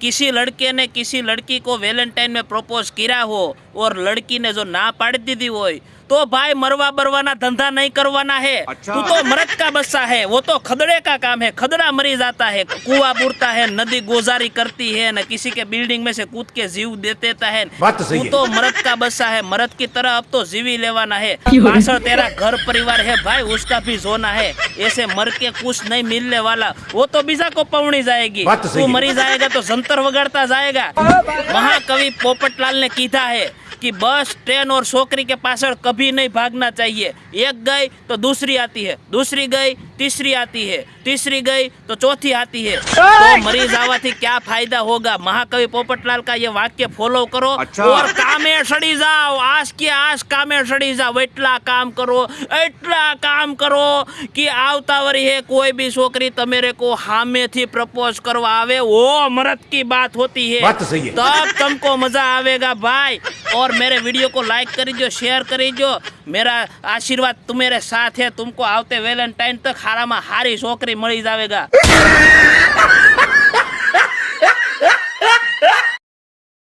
किसी लड़के ने किसी लड़की को वेलेंटाइन में प्रपोज किया हो और लड़की ने जो ना पाड़ी दीदी હોય तो भाई मरवा बरवाना धंधा नहीं करवाना है। अच्छा। तू तो मरद का बच्चा है वो तो खदड़े का काम है खदड़ा मरी जाता है कुआ बुरता है नदी गोजारी करती है न किसी के बिल्डिंग में से कूद के जीव दे देता है। तो तू तो मर्द का बच्चा है मर्द की तरह अब तो जीवी लेवाना है। तेरा घर परिवार है भाई उसका भी जोना है। ऐसे मर के कुछ नहीं मिलने वाला वो तो बीजा को पवनी जाएगी। तो तू मरी जाएगा तो जंतर वगाड़ता जाएगा। महाकवि पोपटलाल ने कीता है कि बस ट्रेन और छोकरी के पास कभी नहीं भागना चाहिए। एक गई तो दूसरी आती है दूसरी गई तीसरी आती है तीसरी गई तो चौथी आती है। तो मरीज़ आवा थी क्या फ़ायदा होगा? महाकवि पोपटलाल का ये वाक्य फॉलो करो अच्छा। और कामे सड़ी जाओ आज के आज कामे सड़ी जाओ। એટલા काम करो એટલા काम करो કે આવતા વરી હે કોઈ બી છોકરી તમે રે કો હામેથી પ્રપોઝ કરવા આવે ઓ મરદ કી बात હોતી है। तब तुमको मज़ा आवेगा भाई। और मेरे वीडियो को लाइक करी जो शेयर करी जो मेरा आशीर्वाद तुम्हारे साथ है तुमको आवते वेलेंटाइन तक हारा में हारी छोकरी मिली जाएगा